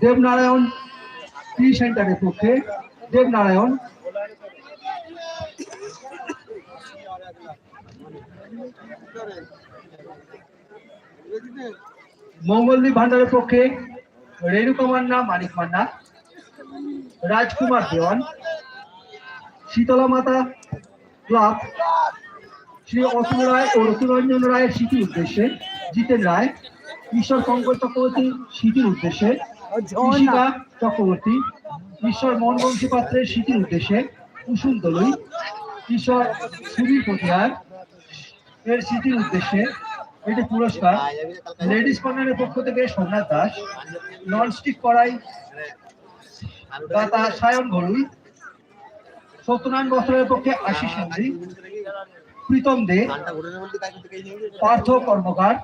দেবনারায়ণ টি সেন্টারের পক্ষে, দেবনারায়ণ। মঙ্গলদী ভান্ডারের পক্ষে রেণুকা মান্না, মানিক মান্না। রাজকুমার দেওয়ান। শীতলা মাতা ক্লাব। শ্রী অতুল রায় ও রতুরঞ্জন রায়ের স্মৃতির উদ্দেশ্যে। জিতেন রায়। ঈশ্বর শঙ্কর চক্রবর্তী স্মৃতির উদ্দেশ্যে। কৃষিকা চক্রবর্তী ঈশ্বর পাত্রের স্মৃতির উদ্দেশ্যে কুসুম দলুই ঈশ্বর সুবীর এর স্মৃতির উদ্দেশ্যে এটি পুরস্কার। লেডিস কর্নারের পক্ষ থেকে সোমনাথ দাস ননস্টিক সায়ন ঘরুই সত্যনারায়ণ বস্ত্রের পক্ষে আশিস প্রীতম দে, পার্থ কর্মকার,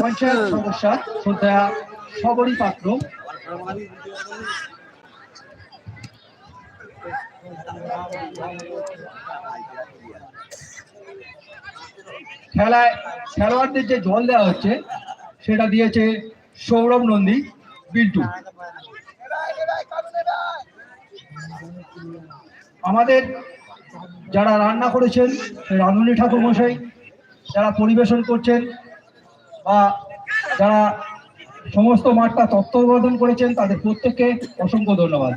পঞ্চায়েত শ্রদ্ধা সবরী পাত্র। খেলায় খেলোয়াড়দের যে জল দেওয়া হচ্ছে, সেটা দিয়েছে সৌরভ নন্দী, বিল্টু। আমাদের যারা রান্না করেছেন রাঁধুনি ঠাকুর মশাই যারা পরিবেশন করছেন, বা যারা সমস্ত মাঠটা তত্ত্বাবধান করেছেন, তাদের প্রত্যেককে অসংখ্য ধন্যবাদ।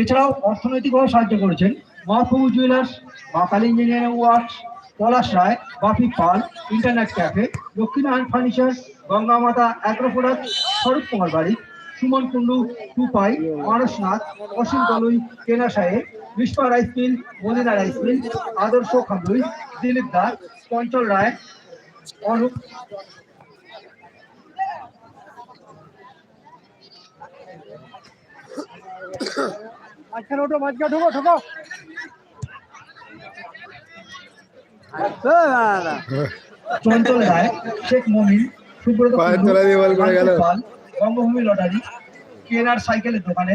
এছাড়াও অর্থনৈতিকভাবে সাহায্য করেছেন Mahaprabhu jewellers, Maa Kali engineering works Palash Roy Bapi Pal, internet cafe Laxminarayan furniture Ganga Mata product Swarup Kumar বাড়ি, সুমন কুণ্ডু টুপাই মানস নাথ অসীম দলুই কেনা সাহেব Biswa rice mill Madina rice mill, Adarsha Khamrui Dilip Das, পঞ্চল রায় অনুপ মাঝখানে ওঠো মাঝখানে ঢোকো ঢোকো। চঞ্চল রায় শেখ মমিন সুব্রত পাল, বঙ্গভূমি লটারি কেনার সাইকেলের দোকানে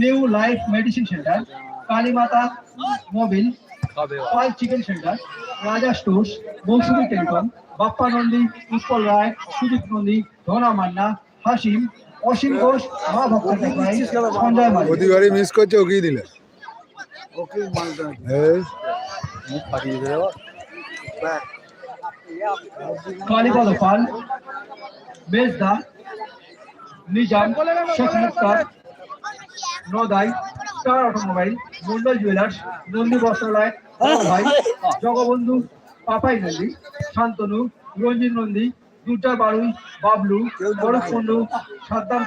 new life medicine centre Kalimata Mobil Pal chicken centre Raja stores Mousumi telecom Bappa Nandi Utpal Roy Sudip Nandi Dhana Manna Hasim Asim Ghosh মা সঞ্জয় মালিক। প্রতিবারই miss করছে ওকেই দিলে। এই, Kalipada Pal. বেজদা Nizam Sheikh Muktar Nadai star automobile Mondal jewellers Nandi বস্ত্রালয় ভাই জগবন্ধু পাপাই নন্দী শান্তনু রঞ্জিত নন্দী দুর্জা বাড়ুই বাবলু বরফ সাদ্দাম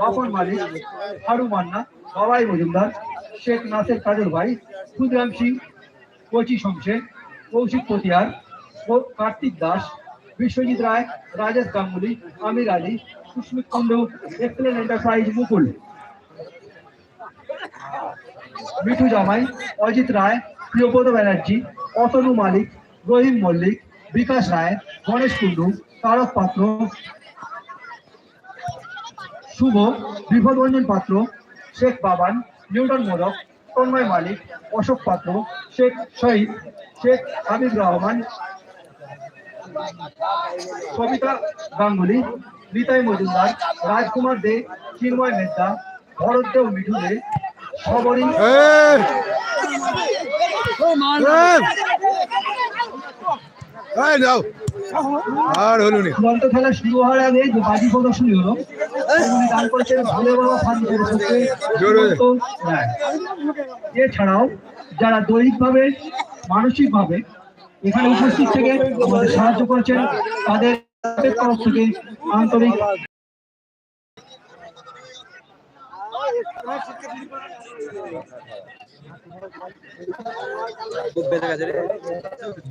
বাপন মালিক হারু মান্না বাবাই মজুমদার শেখ নাসের কাজল ভাই ক্ষুদিরাম সিং কচি শমশের কৌশিক পতিয়ার কার্তিক দাস বিশ্বজিৎ রায় রাজেশ গাঙ্গুলি আমির আলী সুস্মিত কুণ্ডু এক্সেলেন্ট এন্টারপ্রাইজ মুকুল। মিঠু জামাই অজিত রায় প্রিয়ব্রত ব্যানার্জি অতনু মালিক রহিম মল্লিক বিকাশ রায় গণেশ কুণ্ডু তারক পাত্র শুভ বিপদরঞ্জন পাত্র শেখ বাবান নিউটন মোদক তন্ময় মালিক অশোক পাত্র শেখ শহীদ শেখ হাবিব রহমান সবিতা গাঙ্গুলি নিতাই মজুমদার রাজকুমার দে চিন্ময় মেদ্দা ভরত দেও মিঠু দে সবরী যাও। আর হলো নি। চূড়ান্ত খেলা শুরু হওয়ার আগে যে বাজি প্রদর্শনী হলো দান করেছেন ভোলে বাবা রায়। এছাড়াও যারা দৈহিকভাবে মানসিকভাবে এখানে উপস্থিত থেকে আমাদের সাহায্য করেছেন তাদের তরফ থেকে আন্তরিক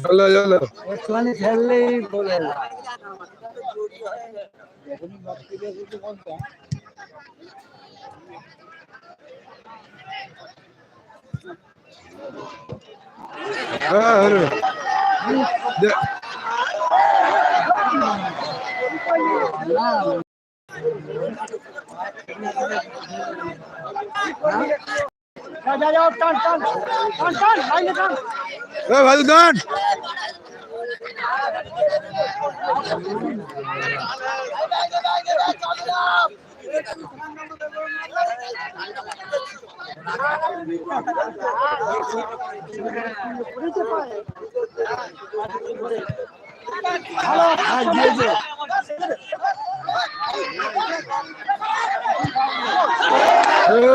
চলো চলো একটুখানি খেললেই বলে হ্যাঁ ভালো গান ভালো। যা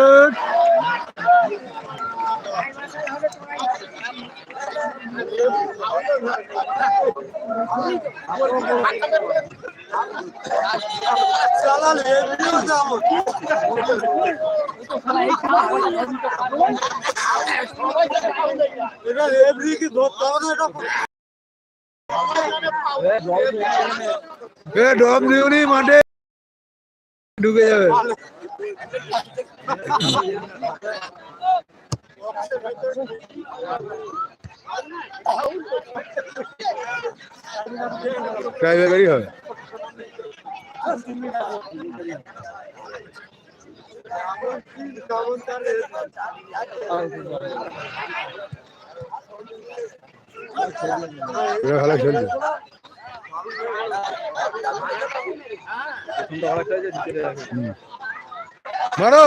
যাও টান টান টান টান লাইনে টান এই, ভালো দান Good. এ ডম দিওনি মাঠে ঢুকে যাবে ড্রাইভারি হবে এটা ভালো খেলছে। মারো।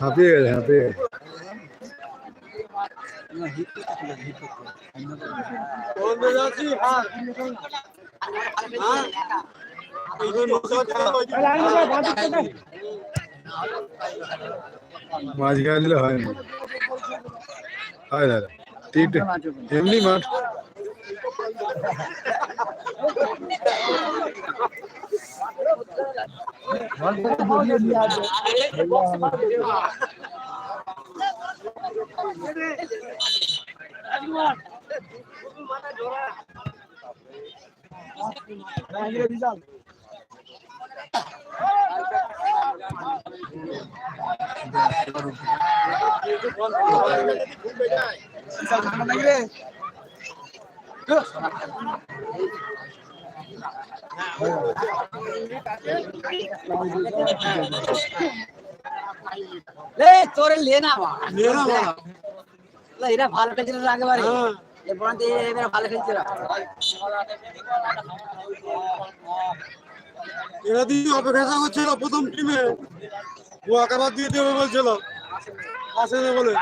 হাঁপিয়ে গেছে হাঁপিয়ে। গেছে মাঝখানে হয় না হয় দাদা। এমনি মাঠ এ তোরে লে না না এরা ভালো খেলছিল আগেবারে। এরপর এরা ভালো খেলছিল। এরা দিয়ে অপেক্ষা করছিল প্রথম টিমে ও একাবার দিয়ে দেবে বলছিল। আসে না বলে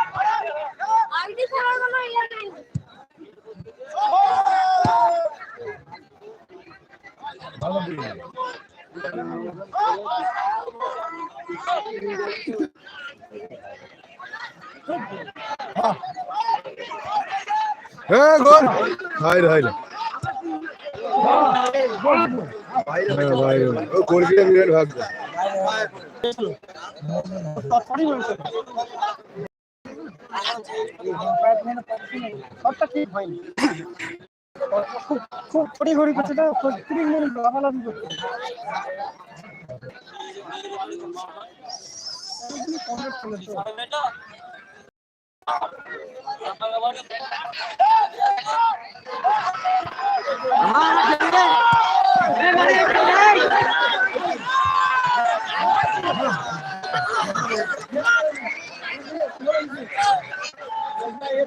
হ্যাঁ গোল। হাইরে ভাই সবটা ঠিক হয়নি খুব খুব ছড়ি ঘড়ি করছে তো তিরিশ মিনিট লাফালাফি করছে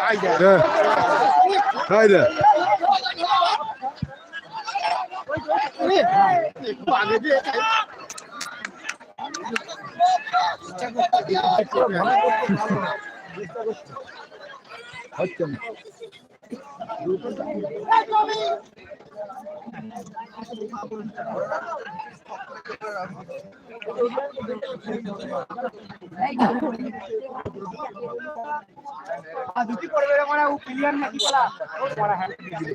Haydi. Haydi. হচ্ছে না আর দুটি পড়বে ওরা ও পিলিয়ান নাকি বলা ওরা হ্যান্ড দিয়ে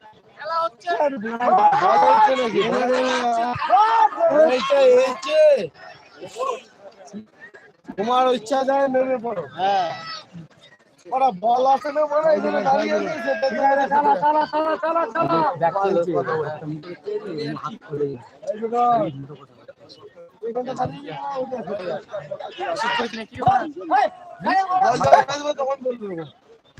তোমার ইচ্ছা যায় নেমে পড়ো হ্যাঁ ওরা বল আসে না বলে এই জন্য দাঁড়িয়ে আছে